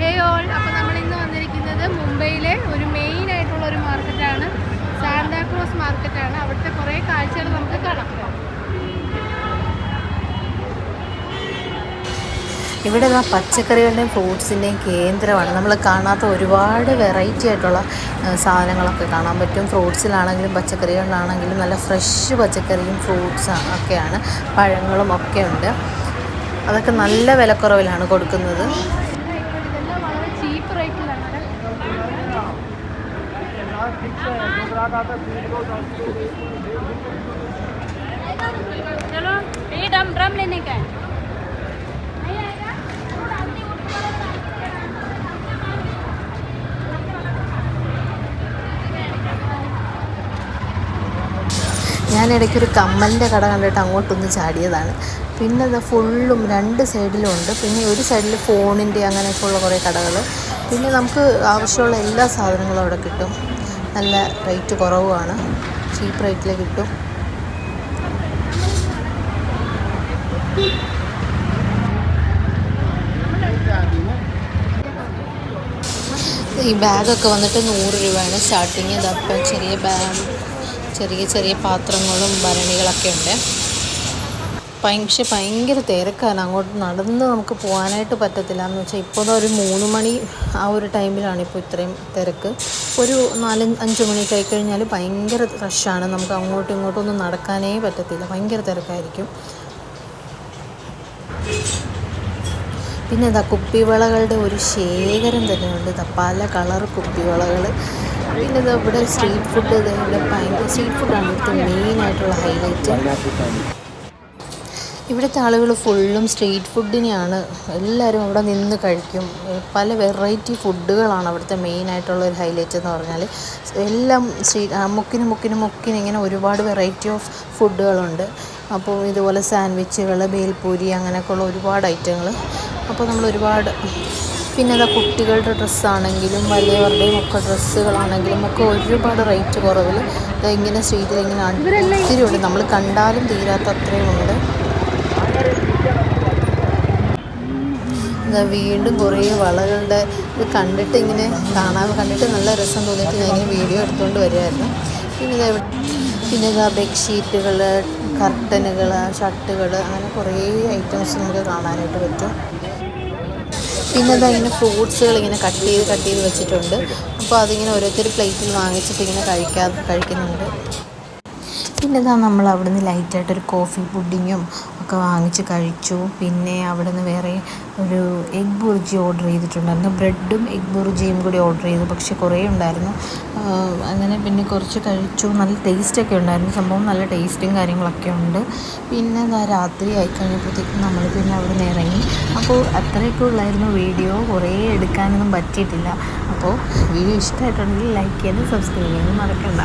ഹേ all അപ്പോൾ നമ്മൾ ഇന്ന് വന്നിരിക്കുന്നത് മുംബൈയിലെ ഒരു മെയിൻ ആയിട്ടുള്ള ഒരു മാർക്കറ്റാണ് സാന്താക്രോസ് മാർക്കറ്റാണ് അവിടുത്തെ കുറേ കാഴ്ചകൾ നമുക്ക് കാണാം. ഇവിടെ ആ പച്ചക്കറികളുടെയും ഫ്രൂട്ട്സിന്റെയും കേന്ദ്രമാണ്. നമ്മൾ കാണാത്ത ഒരുപാട് വെറൈറ്റി ആയിട്ടുള്ള സാധനങ്ങളൊക്കെ കാണാൻ പറ്റും. ഫ്രൂട്ട്സിലാണെങ്കിലും പച്ചക്കറികളിലാണെങ്കിലും നല്ല ഫ്രഷ് പച്ചക്കറിയും ഫ്രൂട്ട്സ് ഒക്കെയാണ്. പഴങ്ങളും ഒക്കെ ഉണ്ട്. അതൊക്കെ നല്ല വിലക്കുറവിലാണ് കൊടുക്കുന്നത്. ചീപ്പ് റേറ്റിലാണ് चलो ये ड्रम ड्रम लेने का है ഞാൻ ഇടയ്ക്കൊരു കമ്മലിന്റെ കട കണ്ടിട്ട് അങ്ങോട്ടൊന്ന് ചാടിയതാണ്. പിന്നെ അത് ഫുള്ളും രണ്ട് സൈഡിലും ഉണ്ട്. പിന്നെ ഒരു സൈഡിൽ ഫോണിന്റെ അങ്ങനെയൊക്കെയുള്ള കുറേ കടകൾ പിന്നെ നമുക്ക് ആവശ്യമുള്ള എല്ലാ സാധനങ്ങളും അവിടെ കിട്ടും. നല്ല റേറ്റ് കുറവുമാണ്. ചീപ്പ് റേറ്റിൽ കിട്ടും. ഈ ബാഗൊക്കെ വന്നിട്ട് നൂറ് രൂപയാണ് സ്റ്റാർട്ടിങ്. ഇതപ്പം ചെറിയ ബാഗ്. ചെറിയ ചെറിയ പാത്രങ്ങളും ഭരണികളൊക്കെ ഉണ്ട്. പക്ഷെ ഭയങ്കര തിരക്കാണ്. അങ്ങോട്ട് നടന്ന് നമുക്ക് പോകാനായിട്ട് പറ്റത്തില്ല. എന്ന് വെച്ചാൽ ഇപ്പോൾ ഒരു മൂന്ന് മണി ആ ഒരു ടൈമിലാണ് ഇപ്പോൾ ഇത്രയും തിരക്ക്. ഒരു നാല് അഞ്ച് മണിയൊക്കെ ആയിക്കഴിഞ്ഞാൽ ഭയങ്കര റഷാണ്. നമുക്ക് അങ്ങോട്ടും ഇങ്ങോട്ടും ഒന്നും നടക്കാനേ പറ്റത്തില്ല. ഭയങ്കര തിരക്കായിരിക്കും. പിന്നെ ഇതാ കുപ്പിവളകളുടെ ഒരു ശേഖരം തന്നെയുണ്ട്. ഇതാ പല കളർ കുപ്പിവളകൾ പിന്നെ ഇതാ ഇവിടെ സ്ട്രീറ്റ് ഫുഡ് ഇവിടെ ഭയങ്കര സ്ട്രീറ്റ് ഫുഡാണ് ഇവിടുത്തെ മെയിനായിട്ടുള്ള ഹൈലൈറ്റ് ഇവിടുത്തെ ആളുകൾ ഫുള്ളും സ്ട്രീറ്റ് ഫുഡിനെയാണ് എല്ലാവരും അവിടെ നിന്ന് കഴിക്കും. പല വെറൈറ്റി ഫുഡുകളാണ് അവിടുത്തെ മെയിനായിട്ടുള്ള ഒരു ഹൈലൈറ്റ് എന്ന് പറഞ്ഞാൽ എല്ലാം സ്ട്രീറ്റ് മുക്കിന് മുക്കിന് മുക്കിന് ഇങ്ങനെ ഒരുപാട് വെറൈറ്റി ഓഫ് ഫുഡുകളുണ്ട് അപ്പോൾ ഇതുപോലെ സാൻഡ്വിച്ചുകൾ ബേൽപൂരി അങ്ങനെയൊക്കെയുള്ള ഒരുപാട് ഐറ്റങ്ങൾ അപ്പോൾ നമ്മൾ ഒരുപാട് പിന്നെ അതാ കുട്ടികളുടെ ഡ്രസ്സാണെങ്കിലും വലിയവരുടെയും ഒക്കെ ഡ്രസ്സുകളാണെങ്കിലും ഒക്കെ ഒരുപാട് റേറ്റ് കുറവിൽ ഇങ്ങനെ സ്ട്രീറ്റിൽ ഇങ്ങനെ ഒത്തിരി ഉണ്ട്. നമ്മൾ കണ്ടാലും തീരാത്ത അത്രയും ഉണ്ട്. വീണ്ടും കുറേ വളകളുടെ ഇത് കണ്ടിട്ട് ഇങ്ങനെ കാണാൻ കണ്ടിട്ട് നല്ല രസം തോന്നിയിട്ട് ഞാൻ ഇങ്ങനെ വീഡിയോ എടുത്തുകൊണ്ട് വരുമായിരുന്നു പിന്നെ ഇതാ പിന്നെ ഇതാ ബെഡ്ഷീറ്റുകൾ കർട്ടനുകൾ ഷർട്ടുകൾ അങ്ങനെ കുറേ ഐറ്റംസ് നമുക്ക് കാണാനായിട്ട് പറ്റും. പിന്നെ ഇതാ ഇങ്ങനെ ഫ്രൂട്ട്സുകൾ ഇങ്ങനെ കട്ട് ചെയ്ത് കട്ട് ചെയ്ത് വെച്ചിട്ടുണ്ട്. അപ്പോൾ അതിങ്ങനെ ഓരോരുത്തർ പ്ലേറ്റിൽ വാങ്ങിച്ചിട്ട് ഇങ്ങനെ കഴിക്കാ കഴിക്കുന്നുണ്ട്. പിന്നെ ഇതാ നമ്മൾ അവിടുന്ന് ലൈറ്റായിട്ടൊരു കോഫി പുഡിങ്ങും ഒക്കെ വാങ്ങിച്ച് കഴിച്ചു. പിന്നെ അവിടെ നിന്ന് വേറെ ഒരു എഗ് ബുർജി ഓർഡർ ചെയ്തിട്ടുണ്ടായിരുന്നു. ബ്രെഡും എഗ് ബുർജിയും കൂടി ഓർഡർ ചെയ്തു. പക്ഷേ കുറേ ഉണ്ടായിരുന്നു. അങ്ങനെ പിന്നെ കുറച്ച് കഴിച്ചു. നല്ല ടേസ്റ്റൊക്കെ ഉണ്ടായിരുന്നു. സംഭവം നല്ല ടേസ്റ്റും കാര്യങ്ങളൊക്കെ ഉണ്ട്. പിന്നെ രാത്രി ആയിക്കഴിഞ്ഞപ്പോഴത്തേക്കും നമ്മൾ പിന്നെ അവിടെ നിന്ന് ഇറങ്ങി. അപ്പോൾ അത്രയൊക്കെ ഉള്ളായിരുന്നു വീഡിയോ. കുറേ എടുക്കാനൊന്നും പറ്റിയിട്ടില്ല. അപ്പോൾ വീഡിയോ ഇഷ്ടമായിട്ടുണ്ടെങ്കിൽ ലൈക്ക് ചെയ്യാനും സബ്സ്ക്രൈബ് ചെയ്യാനും മറക്കണ്ട.